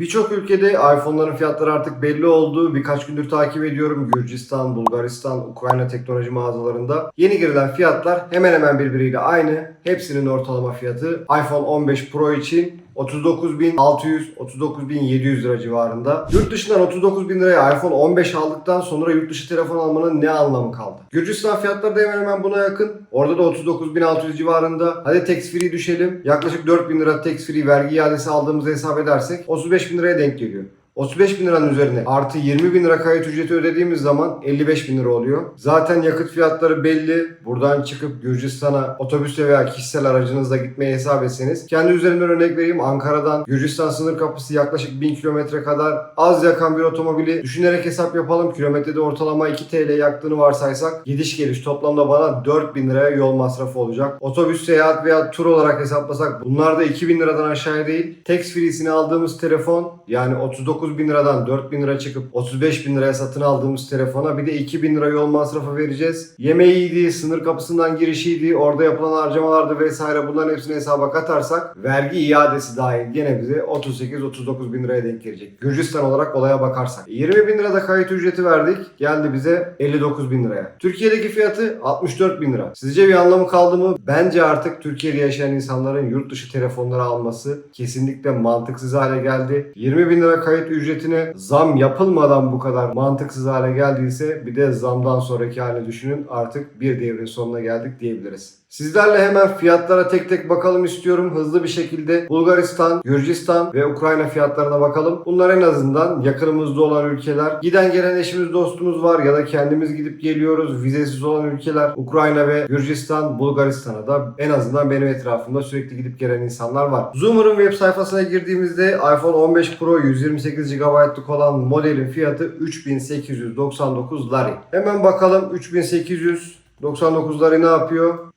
Birçok ülkede iPhone'ların fiyatları artık belli oldu. Birkaç gündür takip ediyorum. Gürcistan, Bulgaristan, Ukrayna teknoloji mağazalarında. Yeni girilen fiyatlar hemen hemen birbiriyle aynı. Hepsinin ortalama fiyatı iPhone 15 Pro için 39.600 39.700 lira civarında. Yurt dışından 39.000 liraya iPhone 15 aldıktan sonra yurt dışı telefon almanın ne anlamı kaldı? Gürcistan fiyatları da hemen hemen buna yakın. Orada da 39.600 civarında. Hadi tax free düşelim. Yaklaşık 4.000 lira tax free vergi iadesi aldığımızı hesap edersek 35.000 liraya denk geliyor. 35 bin liranın üzerine artı 20 bin lira kayıt ücreti ödediğimiz zaman 55 bin lira oluyor. Zaten yakıt fiyatları belli. Buradan çıkıp Gürcistan'a otobüsle veya kişisel aracınızla gitmeyi hesap etseniz. Kendi üzerimden örnek vereyim. Ankara'dan Gürcistan sınır kapısı yaklaşık 1000 kilometre kadar az yakan bir otomobili düşünerek hesap yapalım. Kilometrede ortalama 2 TL yaktığını varsaysak gidiş geliş toplamda bana 4000 liraya yol masrafı olacak. Otobüs seyahat veya tur olarak hesaplasak bunlar da 2000 liradan aşağıya değil. Tax free'sini aldığımız telefon yani 39 bin liradan 4 bin lira çıkıp 35 bin liraya satın aldığımız telefona bir de 2 bin lira yol masrafı vereceğiz. Yemeğiydi, sınır kapısından girişiydi, orada yapılan harcamalardı vesaire bunların hepsini hesaba katarsak vergi iadesi dahil gene bize 38-39 bin liraya denk gelecek. Gürcistan olarak olaya bakarsak. 20 bin lirada kayıt ücreti verdik. Geldi bize 59 bin liraya. Türkiye'deki fiyatı 64 bin lira. Sizce bir anlamı kaldı mı? Bence artık Türkiye'de yaşayan insanların yurt dışı telefonları alması kesinlikle mantıksız hale geldi. 20 bin lira kayıt ücretine zam yapılmadan bu kadar mantıksız hale geldiyse bir de zamdan sonraki halini düşünün. Artık bir devrin sonuna geldik diyebiliriz. Sizlerle hemen fiyatlara tek tek bakalım istiyorum. Hızlı bir şekilde Bulgaristan, Gürcistan ve Ukrayna fiyatlarına bakalım. Bunlar en azından yakınımızda olan ülkeler. Giden gelen eşimiz dostumuz var ya da kendimiz gidip geliyoruz. Vizesiz olan ülkeler Ukrayna ve Gürcistan, Bulgaristan'a da en azından benim etrafımda sürekli gidip gelen insanlar var. Zoomer'ın web sayfasına girdiğimizde iPhone 15 Pro 128 GB'lık olan modelin fiyatı 3899 lari. Hemen bakalım 3899 lari ne yapıyor?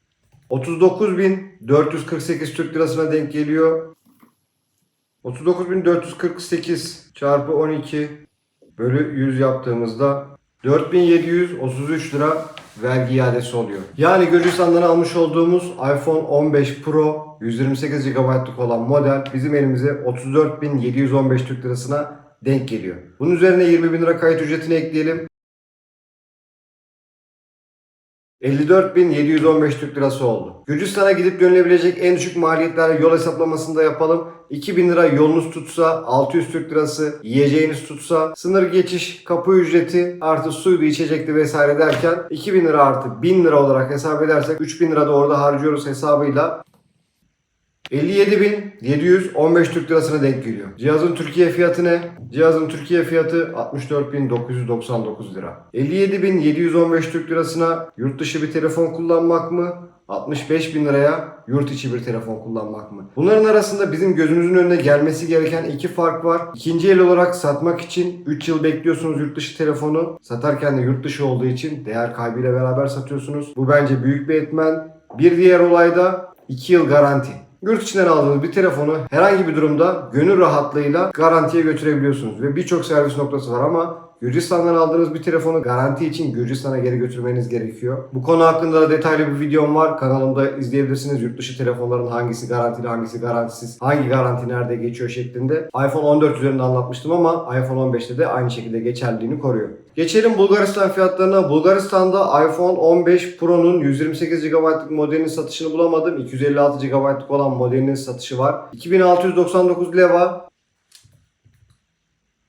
39.448 Türk Lirası'na denk geliyor. 39.448 çarpı 12 bölü 100 yaptığımızda 4733 lira vergi iadesi oluyor. Yani Gürcistan'dan almış olduğumuz iPhone 15 Pro 128 GB'lık olan model bizim elimize 34.715 Türk Lirası'na denk geliyor. Bunun üzerine 20 bin lira kayıt ücretini ekleyelim. 54.715 Türk Lirası oldu. Gürcistan'a gidip dönülebilecek en düşük maliyetlerle yol hesaplamasını da yapalım. 2000 lira yolunuz tutsa, 600 Türk Lirası yiyeceğiniz tutsa, sınır geçiş, kapı ücreti artı suydu, içecekti vesaire derken 2000 lira artı 1000 lira olarak hesap edersek 3000 lira da orada harcıyoruz hesabıyla 57.715 Türk Lirasına denk geliyor. Cihazın Türkiye fiyatı ne? Cihazın Türkiye fiyatı 64.999 lira. 57.715 Türk Lirasına yurt dışı bir telefon kullanmak mı? 65 bin liraya yurt içi bir telefon kullanmak mı? Bunların arasında bizim gözümüzün önüne gelmesi gereken iki fark var. İkinci el olarak satmak için 3 yıl bekliyorsunuz yurt dışı telefonu. Satarken de yurt dışı olduğu için değer kaybıyla beraber satıyorsunuz. Bu bence büyük bir etmen. Bir diğer olay da 2 yıl garanti. Yurt içinden aldığınız bir telefonu herhangi bir durumda gönül rahatlığıyla garantiye götürebiliyorsunuz. Ve birçok servis noktası var ama Gürcistan'dan aldığınız bir telefonu garanti için Gürcistan'a geri götürmeniz gerekiyor. Bu konu hakkında da detaylı bir videom var. Kanalımda izleyebilirsiniz. Yurt dışı telefonların hangisi garantili, hangisi garantisiz, hangi garanti nerede geçiyor şeklinde. iPhone 14 üzerinde anlatmıştım ama iPhone 15'te de aynı şekilde geçerliliğini koruyor. Geçelim Bulgaristan fiyatlarına. Bulgaristan'da iPhone 15 Pro'nun 128 GB'lık modelinin satışını bulamadım. 256 GB'lık olan modelinin satışı var. 2699 leva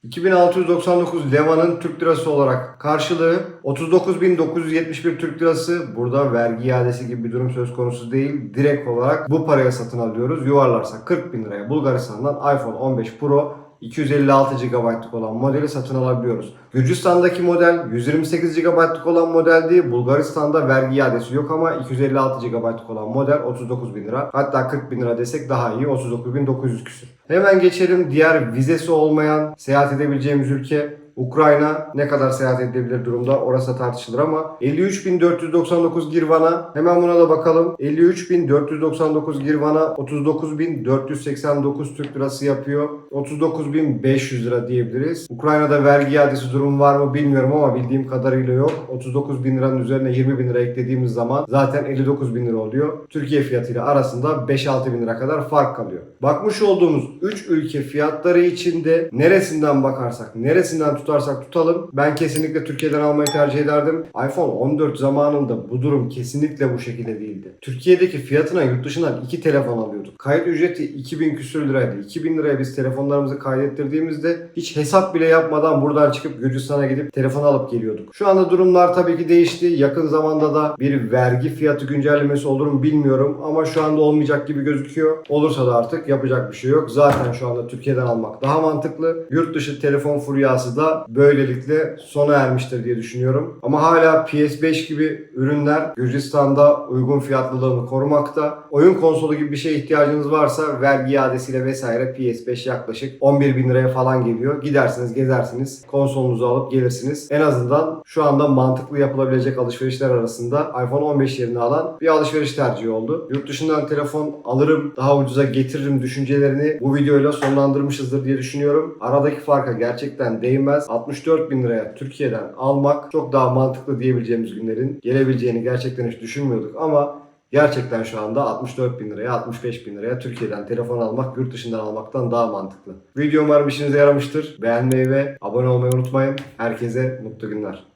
2699 Leva'nın Türk lirası olarak karşılığı 39.971 Türk lirası. Burada vergi iadesi gibi bir durum söz konusu değil. Direkt olarak bu paraya satın alıyoruz. Yuvarlarsak 40 bin liraya Bulgaristan'dan iPhone 15 Pro 256 GB'lık olan modeli satın alabiliyoruz. Gürcistan'daki model 128 GB'lık olan model değil. Bulgaristan'da vergi iadesi yok ama 256 GB'lık olan model 39 bin lira. Hatta 40 bin lira desek daha iyi 39.900 küsür. Hemen geçelim diğer vizesi olmayan seyahat edebileceğimiz ülke Ukrayna ne kadar seyahat edilebilir durumda orası tartışılır ama 53.499 girvana hemen buna da bakalım. 53.499 girvana 39.489 Türk lirası yapıyor. 39.500 lira diyebiliriz. Ukrayna'da vergi iadesi durumu var mı bilmiyorum ama bildiğim kadarıyla yok. 39.000 liranın üzerine 20.000 lira eklediğimiz zaman zaten 59.000 lira oluyor. Türkiye fiyatıyla arasında 5-6 bin lira kadar fark kalıyor. Bakmış olduğumuz 3 ülke fiyatları içinde neresinden bakarsak, neresinden tutarsak tutalım ben kesinlikle Türkiye'den almayı tercih ederdim. iPhone 14 zamanında bu durum kesinlikle bu şekilde değildi. Türkiye'deki fiyatına yurt dışından 2 telefon alıyorduk. Kayıt ücreti 2000 küsür liraydı. 2000 liraya biz telefonlarımızı kaydettirdiğimizde hiç hesap bile yapmadan buradan çıkıp Gürcistan'a gidip telefon alıp geliyorduk. Şu anda durumlar tabii ki değişti. Yakın zamanda da bir vergi fiyatı güncellemesi olur mu bilmiyorum ama şu anda olmayacak gibi gözüküyor. Olursa da artık yapacak bir şey yok. Zaten şu anda Türkiye'den almak daha mantıklı. Yurt dışı telefon furyası da böylelikle sona ermiştir diye düşünüyorum. Ama hala PS5 gibi ürünler Gürcistan'da uygun fiyatlılığını korumakta. Oyun konsolu gibi bir şeye ihtiyacınız varsa vergi iadesiyle vesaire PS5 yaklaşık 11 bin liraya falan geliyor. Gidersiniz gezersiniz konsolunuzu alıp gelirsiniz. En azından şu anda mantıklı yapılabilecek alışverişler arasında iPhone 15 yerini alan bir alışveriş tercihi oldu. Yurt dışından telefon alırım daha ucuza getiririm düşüncelerini bu videoyla sonlandırmışızdır diye düşünüyorum. Aradaki farka gerçekten değmez. 64 bin liraya Türkiye'den almak çok daha mantıklı diyebileceğimiz günlerin gelebileceğini gerçekten hiç düşünmüyorduk ama Gerçekten şu anda 64 bin liraya, 65 bin liraya Türkiye'den telefon almak, yurt dışından almaktan daha mantıklı. Video umarım işinize yaramıştır. Beğenmeyi ve abone olmayı unutmayın. Herkese mutlu günler.